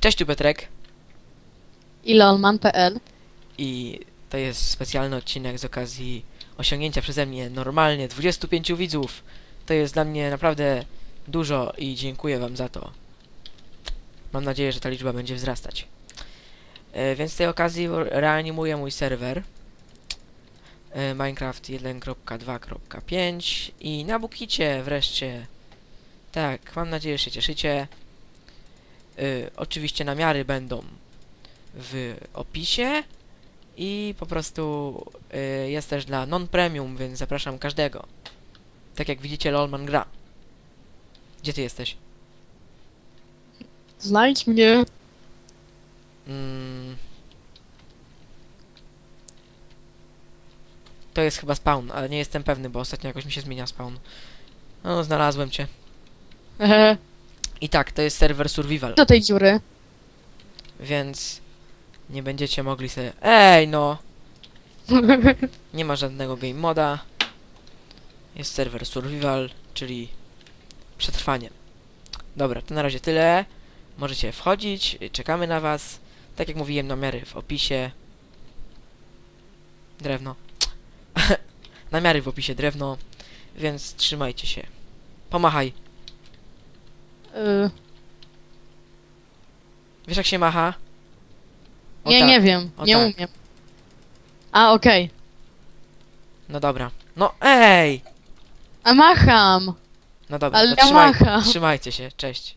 Cześć tu Petrek ilolman.pl i to jest specjalny odcinek z okazji osiągnięcia przeze mnie normalnie 25 widzów. To jest dla mnie naprawdę dużo i dziękuję wam za to. Mam nadzieję, że ta liczba będzie wzrastać. E, więc z tej okazji reanimuję mój serwer e, Minecraft 1.2.5 i na Bukicie wreszcie. Tak, mam nadzieję, że się cieszycie. E, oczywiście namiary będą w opisie i po prostu y, jest też dla non-premium, więc zapraszam każdego. Tak jak widzicie, Lolman gra. Gdzie ty jesteś? Znajdź mnie. Mm. To jest chyba spawn, ale nie jestem pewny, bo ostatnio jakoś mi się zmienia spawn. No, znalazłem cię. Ehe, I tak, to jest serwer survival, do tej dziury. więc nie będziecie mogli sobie... Ej, no! Nie ma żadnego game moda. Jest serwer survival, czyli przetrwanie. Dobra, to na razie tyle. Możecie wchodzić, czekamy na was. Tak jak mówiłem, namiary w opisie. Drewno. namiary w opisie drewno, więc trzymajcie się. Pomachaj. Y, Wiesz jak się macha? O nie, tak. nie wiem, O nie tak. umiem. A, okej. No dobra. No ej! A macham. No dobra, Ale to ja trzymaj, macham. trzymajcie się, cześć.